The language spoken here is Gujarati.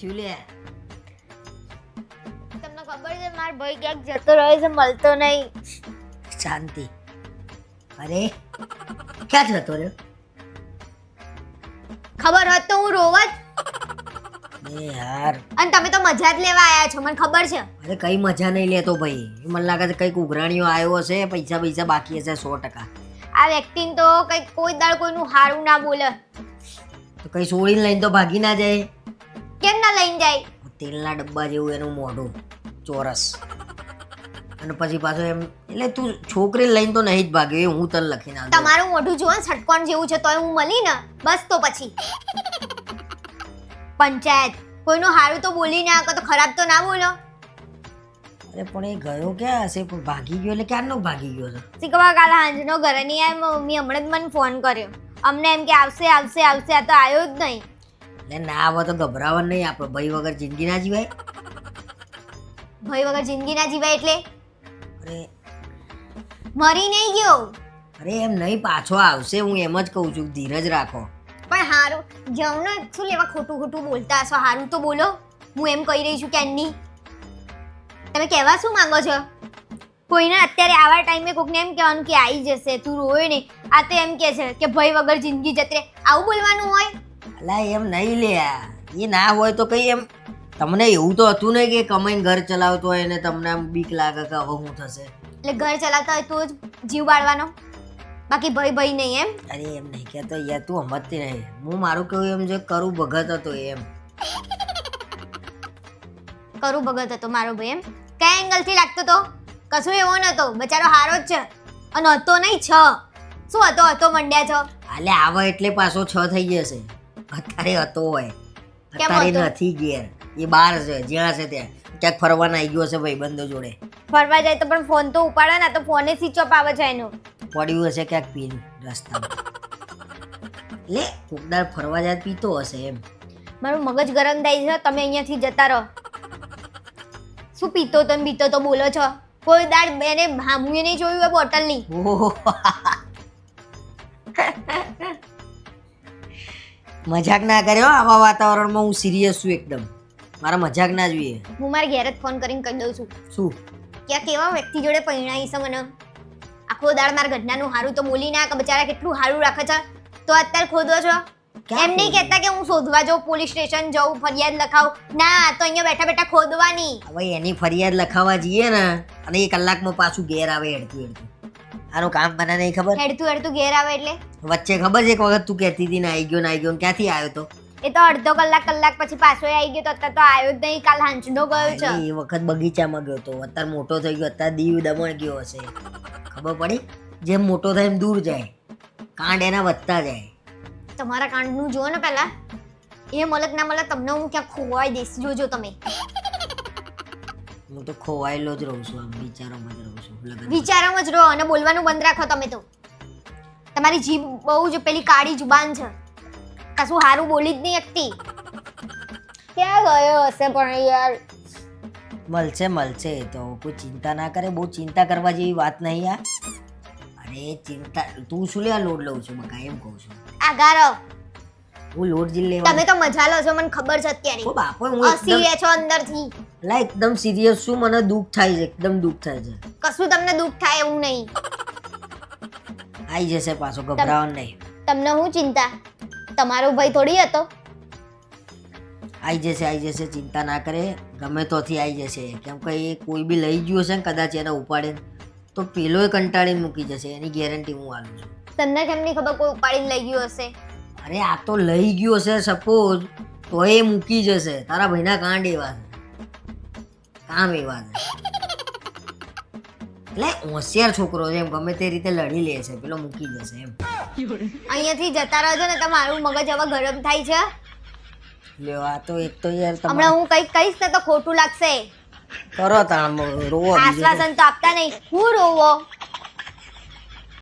થયું લે તમને ખબર છે મારો ભાઈ ક્યાંક જતો રહ્યો છે મળતો નહીં. શાંતિ. અરે ક્યાં જતો રહ્યો? ખબર હોત તો હું રોવત એ યાર. અને તમે તો મજા જ લેવા આયા છો મને ખબર છે. અરે કઈ મજા નહીં લેતો ભાઈ. મને લાગે છે કંઈક ઉઘરાણીઓ આવ્યો હશે પૈસા પૈસા બાકી હશે સો ટકા. આ વ્યક્તિને તો કઈ કોઈ દાળ કોઈનું હારું ના બોલે. તો કઈ છોડીને લઈને તો ભાગી ના જાય. કેમ ના લઈને જાય? તેલના ડબ્બા જેવું એનું મોઢું ચોરસ. અને પછી પાછો એમ એટલે તું છોકરી લઈને તો નહીં જ ભાગ્યો એ હું તને લખીને આલું તમારું મોઢું જુઓ છટકોણ જેવું છે તોય હું મળી ને. બસ તો પછી. પંચાયત કોઈનું હારું તો બોલી ના તો ખરાબ તો ના બોલો. અરે પણ એ ગયો ક્યાં હશે? પણ ભાગી ગયો એટલે ક્યારનો ભાગી ગયો છે? શીખવા કાલે હાંજનો ઘરે નહીં આવ્યો મમ્મી હમણાં જ મને ફોન કર્યો. અમને એમ કે આવશે આવશે આવશે આ તો આવ્યો જ નહીં. એટલે ના આવે તો ગભરાવાનું નહીં આપણે ભય વગર જિંદગી ના જીવાય. ભય વગર જિંદગી ના જીવાય એટલે? અરે. મરી નહીં ગયો? અરે એમ નહીં પાછો આવશે હું એમ જ કહું છું ધીરજ રાખો. પણ હારું જાઉં ને શું લેવા ખોટું ખોટું બોલતા હશો? હારું તો બોલો. હું એમ કહી રહી છું કે એમની. તમે કહેવા શું માંગો છો? કોઈને અત્યારે આવા ટાઈમે કોકને એમ કહેવાનું કે આવી જશે તું રોય નહીં. આ તો એમ કે છે કે ભય વગર જિંદગી જતરે. આવું બોલવાનું હોય? અલા એમ નહીં લે. એ ના હોય તો કઈ એમ. તમને એવું તો હતું ને કે કમાઈને ઘર ચલાવતો હોય ને તમને આમ બીક લાગે કે હવે શું થશે. એટલે ઘર ચલાવતા હોય તો જ જીવ બાળવાનો. બાકી ભય ભય નહીં એમ. અરે એમ નહીં કહેતો યાર તું સમજતી નહીં. હું મારું કેવું એમ જે કરું ભગત હતો એમ. કરું ભગત હતો મારો ભાઈ એમ. કયા એંગલથી લાગતો તો? કશું એવો નતો બચારો હારો જ છે. અને હતો નહીં છ. શું હતો? હતો મંડ્યા છો. આલે આવો એટલે પાછો છ થઈ જશે. અત્યારે હતો હોય. અત્યારે નથી ગેર એ બહાર છે જ્યાં છે ત્યાં. ક્યાંક ફરવાના આવી ગયો છે ભાઈ બંધો જોડે. ફરવા જાય તો પણ ફોન તો ઉપાડે ને તો ફોને સ્વિચ ઓફ આવે છે એનો. પડ્યું હશે ક્યાંક પીન રસ્તામાં. લે કોકદાર ફરવા જાય પીતો હશે એમ. મારું મગજ ગરમ થાય છે તમે અહીંયાથી જતા રહો. શું પીતો તો ને પીતો તો બોલો છો. કોઈ દાડ બેને હામુએ નહીં જોયું હોય બોટલની? ઓહો મજાક ના કર્યો આવા વાતાવરણમાં હું સિરિયસ છું એકદમ. મારા મજાક ના જોઈએ. હું મારા ઘેર જ ફોન કરીને કહી દઉં છું. શું? કે આ કેવા વ્યક્તિ જોડે પરિણાઈ છે મને? આખો દાળ મારા ઘટનાનું હારું તો બોલી ના કે બચારા કેટલું હારું રાખે છે? તો અત્યારે ખોદો છો. એમ નહીં? કહેતા કે હું શોધવા જાઉં પોલીસ સ્ટેશન જાઉં ફરિયાદ લખાવ. ના તો અહીંયા બેઠા બેઠા ખોદવાની. હવે એની ફરિયાદ લખાવા જઈએ ને અને એ કલાકમાં પાછું ઘેર આવે હેડતું હેડતું. આનું કામ મને નહીં ખબર? હેડતું હેડતું ઘેર આવે એટલે? વચ્ચે ખબર છે એક વખત તું કહેતી હતી ને આવી ગયો ને આવી ગયો ને ક્યાંથી આવ્યો તો? એ તો અડધો કલાક કલાક પછી પાછો આવી ગયો તો અત્યારે તો આવ્યો જ નહીં કાલ હાંચડો ગયો છે. એ વખત બગીચામાં ગયો તો. અત્યારે મોટો થઈ ગયો અત્યારે દીવ દમણ ગયો હશે. ખબર પડી? જેમ મોટો થાય એમ દૂર જાય. કાંડ એના વધતા જાય. તમારા કાંડનું જુઓ ને પહેલા. એ મલક ના મલક તમને હું ક્યાં ખોવાઈ દઈશ. જોજો તમે. હું તો ખોવાયેલો જ રહું છું આમ વિચારોમાં જ રહું છું વિચારોમાં જ રહો અને બોલવાનું બંધ રાખો તમે તો. તમારી જીભ બહુ જ પેલી કાળી જુબાન છે. કશું સારું બોલી જ નહીં શકતી. ક્યાં ગયો હશે પણ યાર? મળશે મળશે એ તો કોઈ ચિંતા ના કરે બહુ ચિંતા કરવા જેવી વાત નહીં આ. અરે ચિંતા તું શું લે લોડ લઉં છું? બકા એમ કહું છું. આ ગારો હું લોડ જી લેવા તમે તો મજા લો છો મને ખબર છે અત્યારે. ઓ બાપો હું રહ્યા છો અંદરથી. લા એકદમ સિરિયસ છું મને દુઃખ થાય છે એકદમ દુઃખ થાય છે. કશું તમને દુઃખ થાય એવું નહીં. આવી જશે પાછો ગભરાવાનું નહીં. તમને હું ચિંતા? તમારો ભાઈ થોડી હતો? આવી જશે આવી જશે ચિંતા ના કરે. ગમે તોથી આવી જશે. કેમ કે એ કોઈ બી લઈ ગયું હશે ને કદાચ એને ઉપાડે તો પેલોય કંટાળીને મૂકી જશે. એની ગેરંટી હું આલું છું. તમને કેમ નહીં ખબર કોઈ ઉપાડીને લઈ ગયું હશે? અરે આ તો લઈ ગયો હશે સપોઝ તો એ મૂકી જશે. તારા ભાઈના કાંડ એવા છે. કામ એવા છે. એટલે હોશિયાર છોકરો છે એમ ગમે તે રીતે લડી લે છે પેલો મૂકી જશે એમ. અહીંયાથી જતા રહેજો ને તમારું મગજ હવે ગરમ થાય છે. લ્યો આ તો એક તો યાર હમણાં હું કઈ કહીશ ને તો ખોટું લાગશે. કરો તાણ રોવો આશ્વાસન તો આપતા નહીં. હું રોવો?